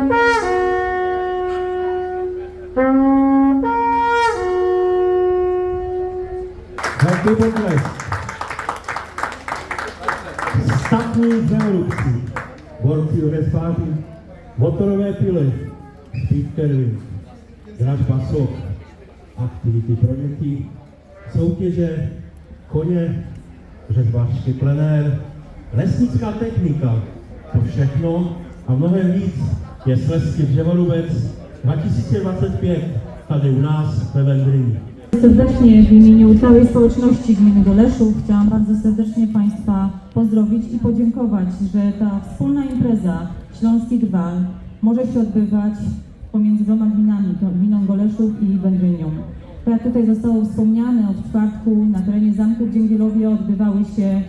Velký potlesk. Statní dřevorubci, borci o respáty, motorové pily, speedkervy, dražba sok, aktivity pro děti, soutěže, koně, řezbářský plenér, lesnická technika, to všechno a mnohem víc je Slezský dřevorubec 2025 tady u nás ve Vendryni. Serdecznie w imieniu całej społeczności gminy Goleszów chciałam bardzo serdecznie Państwa pozdrowić i podziękować, że ta wspólna impreza Śląski Gwal może się odbywać pomiędzy dwoma gminami, gminą Goleszów i Wędrynią. Tak jak tutaj zostało wspomniane, od czwartku na terenie Zamku w Dzięgielowie odbywały się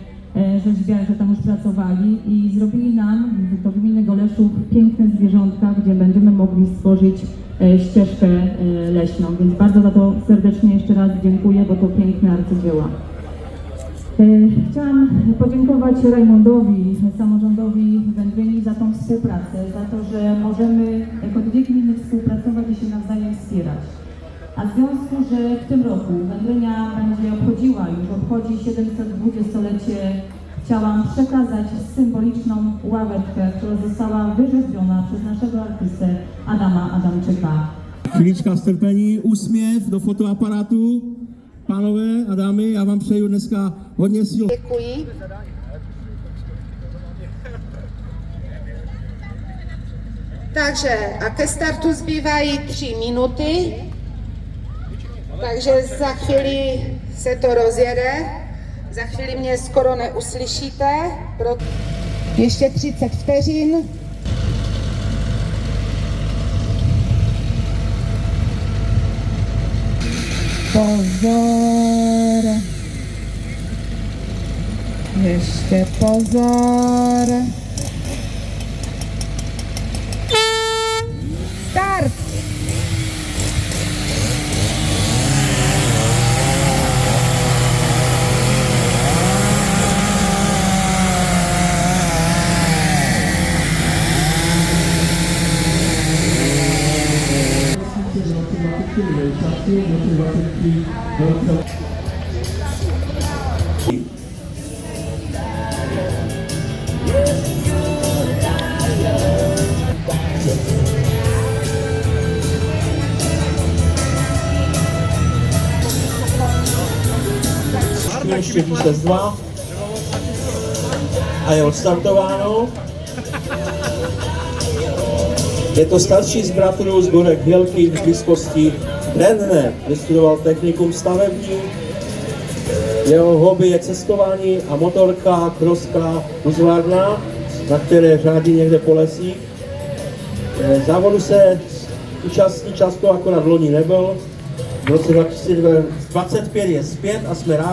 rzeźbiarze, tam już pracowali i zrobili nam, do gminy Goleszów, piękne zwierzątka, gdzie będziemy mogli stworzyć e, ścieżkę e, leśną, więc bardzo za to serdecznie jeszcze raz dziękuję, bo to piękne arcydzieła. E, Chciałam podziękować Rajmondowi, samorządowi Wędryni za tą współpracę, za to, że możemy jako dwie gminy współpracować i się nawzajem wspierać. A w związku, że w tym roku Wędrynia będzie obchodziła, już obchodzi 720-lecie, chciałam przekazać symboliczną ławeczkę, która została wyrzeźbiona przez naszego artystę Adama Adamczyka. Chvilička strpení, úsměv do fotoaparátu. Pánové a dámy, já vám přeju dneska hodně sil. Děkuji. Takže a ke startu zbývají tři minuty, takže za chvíli se to rozjede. Za chvíli mě skoro neuslyšíte. Pro... Ještě 30 vteřin. Pozor. Ještě pozor. Ještě dva. A je odstartováno. Je to starší z bratrů z Gorek Vělkých v blízkosti Brenné. Vystudoval technikum stavební. Jeho hobby je cestování a motorka, kroska, uzvárna, na které řádí někde po lesích. Eh, Závodu se účastní často, akorát loni nebyl. V roce 2025 je zpět a jsme rádi,